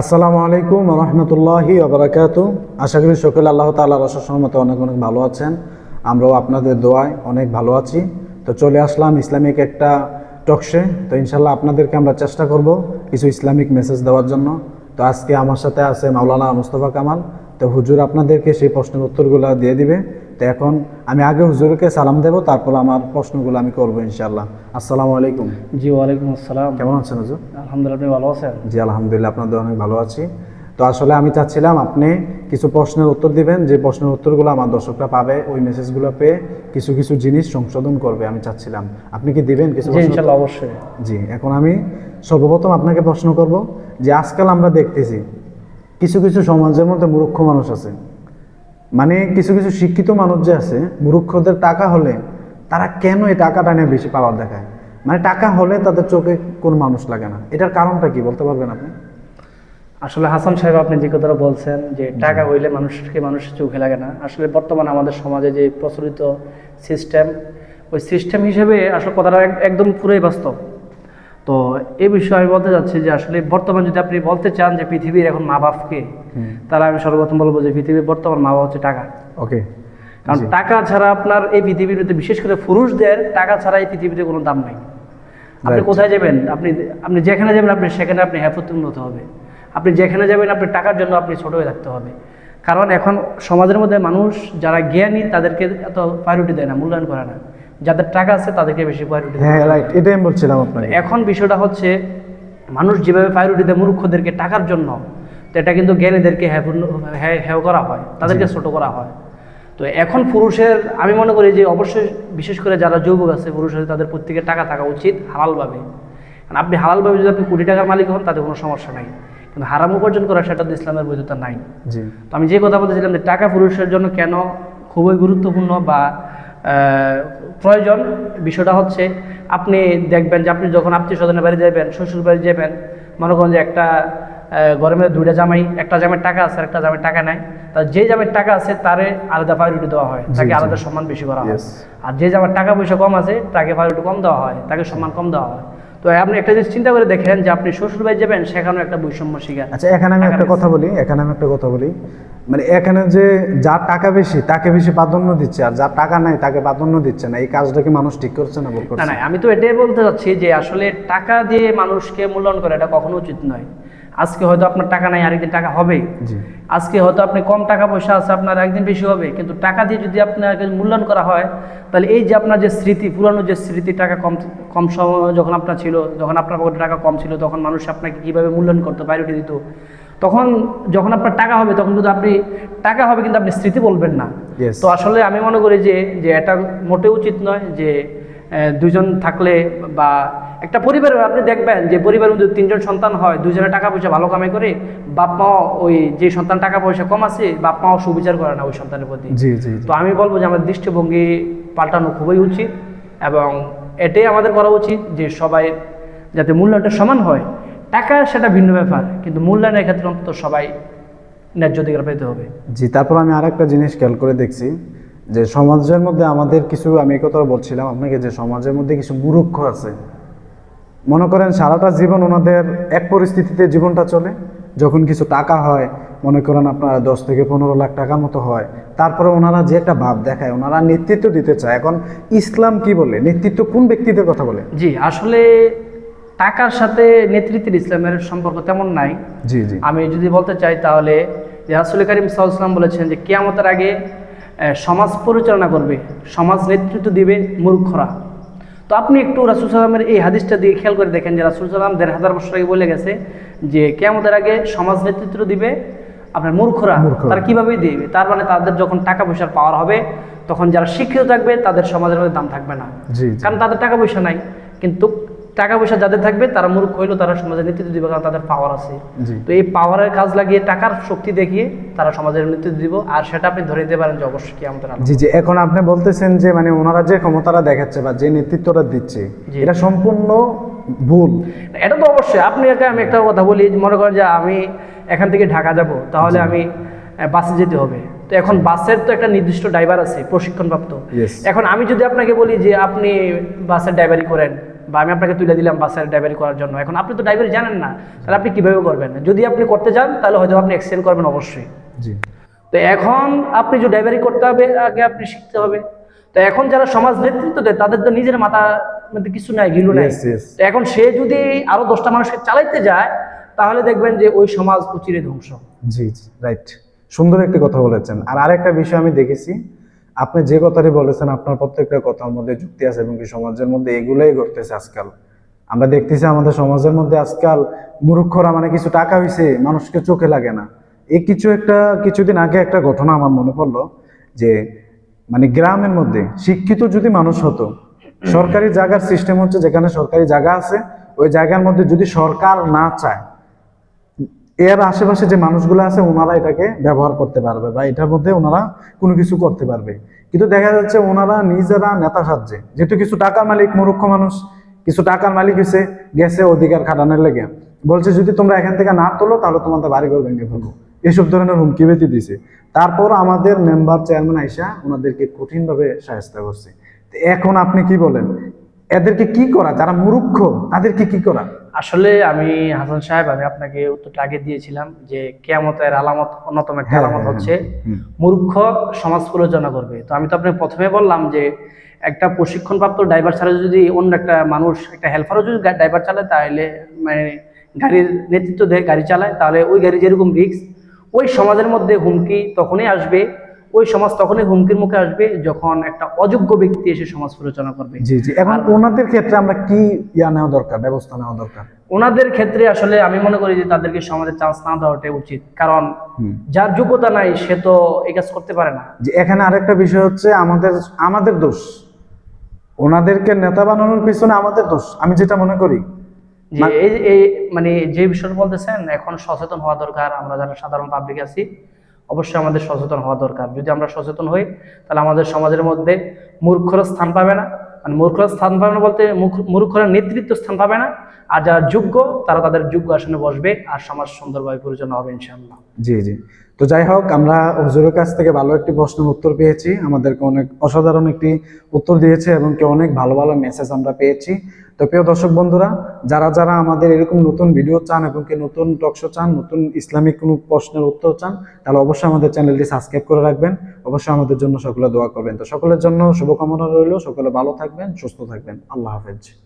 আসসালামু আলাইকুম রহমতুল্লাহি আবরাকাত আশা করি সকলে আল্লাহ তাল্লাহ রসের মতো অনেক অনেক ভালো আছেন। আমরাও আপনাদের দোয়ায় অনেক ভালো আছি। তো চলে আসলাম ইসলামিক একটা টকশে তো ইনশাল্লাহ আপনাদেরকে আমরা চেষ্টা করব কিছু ইসলামিক মেসেজ দেওয়ার জন্য। তো আজকে আমার সাথে আছে মাওলানা মুস্তফা কামাল। তো হুজুর আপনাদেরকে সেই প্রশ্নের উত্তরগুলো দিয়ে দিবে। তো এখন আমি আগে হুজুরকে সালাম দেবো তারপর আমার প্রশ্নগুলো আমি করব ইনশাল্লাহ আসসালামু আলাইকুম। জি ওয়ালাইকুম আসসালাম। কেমন আছেন হুজুর? আলহামদুলিল্লাহ আপনি ভালো আছেন? জি আলহামদুলিল্লাহ আপনাদের অনেক ভালো আছি। তো আসলে আমি চাচ্ছিলাম আপনি কিছু প্রশ্নের উত্তর দিবেন যে প্রশ্নের উত্তরগুলো আমার দর্শকরা পাবে ওই মেসেজগুলো পেয়ে কিছু কিছু জিনিস সংশোধন করবে আমি চাচ্ছিলাম। আপনি কি দিবেন কিছু ইনশাল্লাহ অবশ্যই। জি এখন আমি সর্বপ্রথম আপনাকে প্রশ্ন করব যে আজকাল আমরা দেখতেছি কিছু কিছু সমাজের মধ্যে মূর্খ মানুষ আছে। মানে কিছু কিছু শিক্ষিত মানুষ যে আছে মূর্খদের টাকা হলে তারা কেন এই টাকাটা নিয়ে বেশি পাওয়ার দেখায়? মানে টাকা হলে তাদের চোখে কোনো মানুষ লাগে না। এটার কারণটা কি বলতে পারবেন আপনি? আসলে হাসান সাহেব আপনি যে কথাটা বলছেন যে টাকা হইলে মানুষকে মানুষের চোখে লাগে না আসলে বর্তমানে আমাদের সমাজে যে প্রচলিত সিস্টেম ওই সিস্টেম হিসেবে আসলে কথাটা একদম পুরোই বাস্তব। তো এই বিষয়ে আমি বলতে চাচ্ছি যে আসলে বর্তমান যদি আপনি বলতে চান যে পৃথিবীর এখন মা বাপকে তাহলে আমি সর্বপ্রথম বলব যে পৃথিবীর বর্তমান মা বাপ হচ্ছে টাকা। ওকে। কারণ টাকা ছাড়া আপনার এই পৃথিবীর মধ্যে বিশেষ করে পুরুষদের টাকা ছাড়া এই পৃথিবীতে কোনো দাম নাই। আপনি কোথায় যাবেন? আপনি আপনি যেখানে যাবেন আপনি সেখানে আপনি হ্যাফতুন হতে হবে। আপনি যেখানে যাবেন আপনি টাকার জন্য আপনি ছোট হয়ে থাকতে হবে। কারণ এখন সমাজের মধ্যে মানুষ যারা জ্ঞানী তাদেরকে এত প্রায়োরিটি দেয় না মূল্যায়ন করে না। যাদের টাকা আছে তাদেরকে বেশি প্রায়োরিটি হ্যাঁ রাইট এটাই আমি বলছিলাম আপনাকে। এখন বিষয়টা হচ্ছে মানুষ যেভাবে প্রায়োরিটি দেয় মূর্খদেরকে টাকার জন্য তো এটা কিন্তু জ্ঞানীদেরকে হ্যাঁ হ্যাঁ করা হয় তাদেরকে ছোট করা হয়। তো এখন পুরুষের আমি মনে করি যে অবশ্যই বিশেষ করে যারা যুবক আছে পুরুষের তাদের প্রত্যেকের টাকা থাকা উচিত হালালভাবে। কারণ আপনি হালালভাবে যদি আপনি কোটি টাকার মালিক হন তাতে কোনো সমস্যা নাই। কিন্তু হারাম উপার্জন করা সেটা তো ইসলামের বৈধতা নাই। তো আমি যে কথা বলতেছিলাম যে টাকা পুরুষের জন্য কেন খুবই গুরুত্বপূর্ণ বা প্রয়োজন। বিষয়টা হচ্ছে আপনি দেখবেন যে আপনি যখন আত্মীয় স্বজনের বাড়ি যাবেন শ্বশুর বাড়ি যাবেন মনে করেন যে একটা ঘরের মধ্যে দুইটা জামাই একটা জামের টাকা আছে আর একটা জামের টাকা নাই তা যে জামের টাকা আছে তারে আলাদা প্রায়োরিটি দেওয়া হয়। তাকে আলাদা সম্মান বেশি করা হয়। আর যে জামার টাকা পয়সা কম আছে তাকে প্রায়োরিটি কম দেওয়া হয় তাকে সম্মান কম দেওয়া হয়। তো আপনি একটা জিনিস চিন্তা করে দেখেন যে আপনি শ্বশুর বাড়ি যাবেন সেখানেও একটা বৈষম্য শিকার। আচ্ছা এখানে আমি একটা কথা বলি এখানে আমি একটা কথা বলি। মানে এখানে যে যার টাকা বেশি তাকে বেশি প্রাধান্য দিচ্ছে আর যার টাকা নাই তাকে প্রাধান্য দিচ্ছে না। এই কাজটাকে মানুষ ঠিক করছে না ভুল না করছে? না আমি তো এটাই বলতে চাচ্ছি যে আসলে টাকা দিয়ে মানুষকে মূল্যায়ন করা এটা কখনো উচিত নয়। আজকে হয়তো আপনার টাকা নাই আরেকদিন টাকা হবে। আজকে হয়তো আপনি কম টাকা পয়সা আছে আপনার একদিন বেশি হবে। কিন্তু টাকা দিয়ে যদি আপনাকে মূল্যায়ন করা হয় তাহলে এই যে আপনার যে স্মৃতি পুরানো যে স্মৃতি টাকা কম কম সময় যখন আপনার ছিল যখন আপনার পকেটে টাকা কম ছিল তখন মানুষ আপনাকে কীভাবে মূল্যায়ন করতো প্রায়োরিটি দিত? তখন যখন আপনার টাকা হবে তখন কিন্তু আপনি টাকা হবে কিন্তু আপনি স্মৃতি বলবেন না। তো আসলে আমি মনে করি যে যে এটা মোটে উচিত নয় যে দুজন থাকলে বা একটা পরিবারে আপনি দেখবেন যে পরিবারের মধ্যে তিনজন সন্তান হয় দুজনে টাকা পয়সা ভালো কামাই করে বাপ মাও ওই যে সন্তান টাকা পয়সা কম আছে বাপ মাও সুবিচার করে না ওই সন্তানের প্রতি। জি জি জি। তো আমি বলব যে আমাদের দৃষ্টিভঙ্গি পাল্টানো খুবই উচিত এবং এটাই আমাদের করা উচিত যে সবাই যাতে মূল্যায়নটা সমান হয়। টাকা সেটা ভিন্ন ব্যাপার কিন্তু মূল্যায়নের ক্ষেত্রে অন্তত সবাই ন্যায্য অধিকার পেতে হবে। জি তারপর আমি আর একটা জিনিস খেয়াল করে দেখছি যে সমাজের মধ্যে আমাদের কিছু আমি এই কথা বলছিলাম আপনাকে যে সমাজের মধ্যে কিছু মূর্খ আছে। মনে করেন সারাটা জীবন ওনাদের এক পরিস্থিতিতে জীবনটা চলে যখন কিছু টাকা হয় মনে করেন আপনার দশ থেকে পনেরো লাখ টাকা মতো হয় তারপরে ওনারা যে একটা ভাব দেখায় ওনারা নেতৃত্ব দিতে চায়। এখন ইসলাম কি বলে? নেতৃত্ব কোন ব্যক্তিদের কথা বলে? জি আসলে টাকার সাথে নেতৃত্বের ইসলামের সম্পর্ক তেমন নাই। জি জি। আমি যদি বলতে চাই তাহলে যে রাসুল করিম সাল্লাম বলেছেন যে কেয়ামতের আগে সমাজ পরিচালনা করবে সমাজ নেতৃত্ব দিবে মূর্খরা। তো আপনি একটু রাসুল সাল্লামের এই হাদিসটা দিয়ে খেয়াল করে দেখেন যে রাসুল সাল্লাম দেড় হাজার বছর আগে বলে গেছে যে কেয়ামতের আগে সমাজ নেতৃত্ব দিবে আপনার মূর্খরা। তারা কীভাবে দিবে? তার মানে তাদের যখন টাকা পয়সার পাওয়ার হবে তখন যারা শিক্ষিত থাকবে তাদের সমাজের মধ্যে দাম থাকবে না। কারণ তাদের টাকা পয়সা নাই। কিন্তু টাকা পয়সা যাদের থাকবে তারা মূর্খ হইলেও তারা সমাজের নেতৃত্ব দিবে কারণ তাদের পাওয়ার আছে। তো এই পাওয়ারের কাজ লাগিয়ে টাকার শক্তি দেখিয়ে তারা সমাজের নেতৃত্ব দিব। আর সেটা আপনি ধরে নিতে পারেন যে অবশ্যই কি আমাদের জি জি। এখন আপনি বলতেছেন যে মানে ওনারা যে ক্ষমতাটা দেখাচ্ছে বা যে নেতৃত্বটা দিচ্ছে। এটা সম্পূর্ণ ভুল। এটা তো অবশ্যই। আপনি একা আমি একটা কথা বলি মনে করেন যে আমি এখান থেকে ঢাকা যাব তাহলে আমি বাসে যেতে হবে। তো এখন বাসের তো একটা নির্দিষ্ট ড্রাইভার আছে প্রশিক্ষণপ্রাপ্ত। এখন আমি যদি আপনাকে বলি যে আপনি বাসের ড্রাইভারি করেন বা আমি আপনাকে তুলে দিলাম বাসের ড্রাইভারি করার জন্য। এখন আপনি তো ড্রাইভারি জানেন না তাহলে আপনি কীভাবে করবেন? যদি আপনি করতে চান তাহলে হয়তো আপনি এক্সটেন্ড করবেন অবশ্যই। জি। তো এখন আপনি যে ড্রাইভারি করতে হবে আগে আপনি শিখতে হবে। তো এখন যারা সমাজ নেতৃত্ব দেয় তাদের তো নিজের মাথা মধ্যে কিছু নাই গিলু নাই। এখন সে যদি আরও দশটা মানুষকে চালাইতে যায় তাহলে দেখবেন যে ওই সমাজ উচিরে ধ্বংস। জি জি রাইট সুন্দর একটি কথা বলেছেন। আর আরেকটা বিষয় আমি দেখেছি আপনি যে কথাটি বলেছেন, আপনার প্রত্যেকটা কথার মধ্যে যুক্তি আছে এবং কি সমাজের মধ্যে এগুলোই ঘটতেছে আজকাল। আমরা দেখতেছি আমাদের সমাজের মধ্যে আজকাল মূর্খরা মানে কিছু টাকা হয়েছে মানুষকে চোখে লাগে না। এই কিছু একটা, কিছুদিন আগে একটা ঘটনা আমার মনে পড়ল যে মানে গ্রামের মধ্যে শিক্ষিত যদি মানুষ হতো, সরকারি জায়গার সিস্টেম হচ্ছে যেখানে সরকারি জায়গা আছে, ওই জায়গার মধ্যে যদি সরকার না চায় এর আশেপাশে যে মানুষগুলো আছে, ওনারা এটাকে ব্যবহার করতে পারবে বা এটার মধ্যে ওনারা কোনো কিছু করতে পারবে। কিন্তু দেখা যাচ্ছে ওনারা নিজেরা নেতা সাজছে। যেহেতু কিছু টাকার মালিক, মূর্খ মানুষ, কিছু টাকার মালিক হয়েছে গেছে অধিকার খাটানোর লেগে। বলছে, যদি তোমরা এখান থেকে না তোলো, তাহলে তোমাদের বাড়িঘর ভেঙে ফেলব। এসব ধরনের হুমকি বেঁধে দিছে। তারপর আমাদের মেম্বার চেয়ারম্যান আইসা ওনাদেরকে কঠিনভাবে সাহায্য করছে। এখন আপনি কি বলেন? এদেরকে কি করা? যারা মূর্খ, তাদেরকে কি করা? আসলে আমি হাসান সাহেব আমি আপনাকে উত্তরটা আগে দিয়েছিলাম যে কেয়ামতের আলামত অন্যতম একটা হ্যাঁ, আলামত হ্যাঁ, হচ্ছে মূর্খ সমাজ পরিচালনা করবে। তো আমি তো আপনাকে প্রথমে বললাম যে একটা প্রশিক্ষণপ্রাপ্ত ড্রাইভার ছাড়া যদি অন্য একটা মানুষ একটা হেল্পারও যদি ড্রাইভার চালায় তাহলে মানে গাড়ির নেতৃত্ব দেয় গাড়ি চালায় তাহলে ওই গাড়ি যেরকম রিক্স ওই সমাজের মধ্যে হুমকি তখনই আসবে ওই সমাজ তখনই হুমকির মুখে আসবে যখন একটা অযোগ্য ব্যক্তি এসে সমাজ পরিচালনা করবে। জি জি। এখন ওনাদের ক্ষেত্রে আমরা কি ইয়া নেওয়া দরকার ব্যবস্থা নেওয়া দরকার? ওনাদের ক্ষেত্রে আসলে আমি মনে করি যে তাদেরকে সমাজে চান্স না দেওয়াটাই উচিত। কারণ যার যোগ্যতা নাই সে তো এই কাজ করতে পারে না। যে এখানে আরেকটা বিষয় হচ্ছে আমাদের আমাদের দোষ। ওনাদেরকে নেতা বানানোর পিছনে আমাদের দোষ আমি যেটা মনে করি। এই মানে যে বিষয়টা বলতেছেন এখন সচেতন হওয়া দরকার। আমরা যারা সাধারণ পাবলিক আছি অবশ্যই আমাদের সচেতন হওয়া দরকার। যদি আমরা সচেতন হই, তাহলে আমাদের সমাজের মধ্যে মূর্খর স্থান পাবে না। মানে মূর্খর স্থান পাবে না বলতে মূর্খ- মূর্খরা নেতৃত্ব স্থান পাবে না। আর যারা যোগ্য, তারা তাদের যোগ্য আসনে বসবে। আর সমাজ সুন্দরভাবে পরিচালনা হবে ইনশাআল্লাহ। জি জি। তো যাই হোক, আমরা হুজুরের কাছ থেকে ভালো একটি প্রশ্নের উত্তর পেয়েছি। আমাদেরকে অনেক অসাধারণ একটি উত্তর দিয়েছে এবং কি অনেক ভালো ভালো মেসেজ আমরা পেয়েছি। তো প্রিয় দর্শক বন্ধুরা, যারা যারা আমাদের এরকম নতুন ভিডিও চান এবং কি নতুন টকশো চান, নতুন ইসলামিক কোনো প্রশ্নের উত্তর চান, তাহলে অবশ্যই আমাদের চ্যানেলটি সাবস্ক্রাইব করে রাখবেন। অবশ্যই আমাদের জন্য সকলে দোয়া করবেন। তো সকলের জন্য শুভকামনা রইল। সকলে ভালো থাকবেন, সুস্থ থাকবেন। আল্লাহ হাফেজ।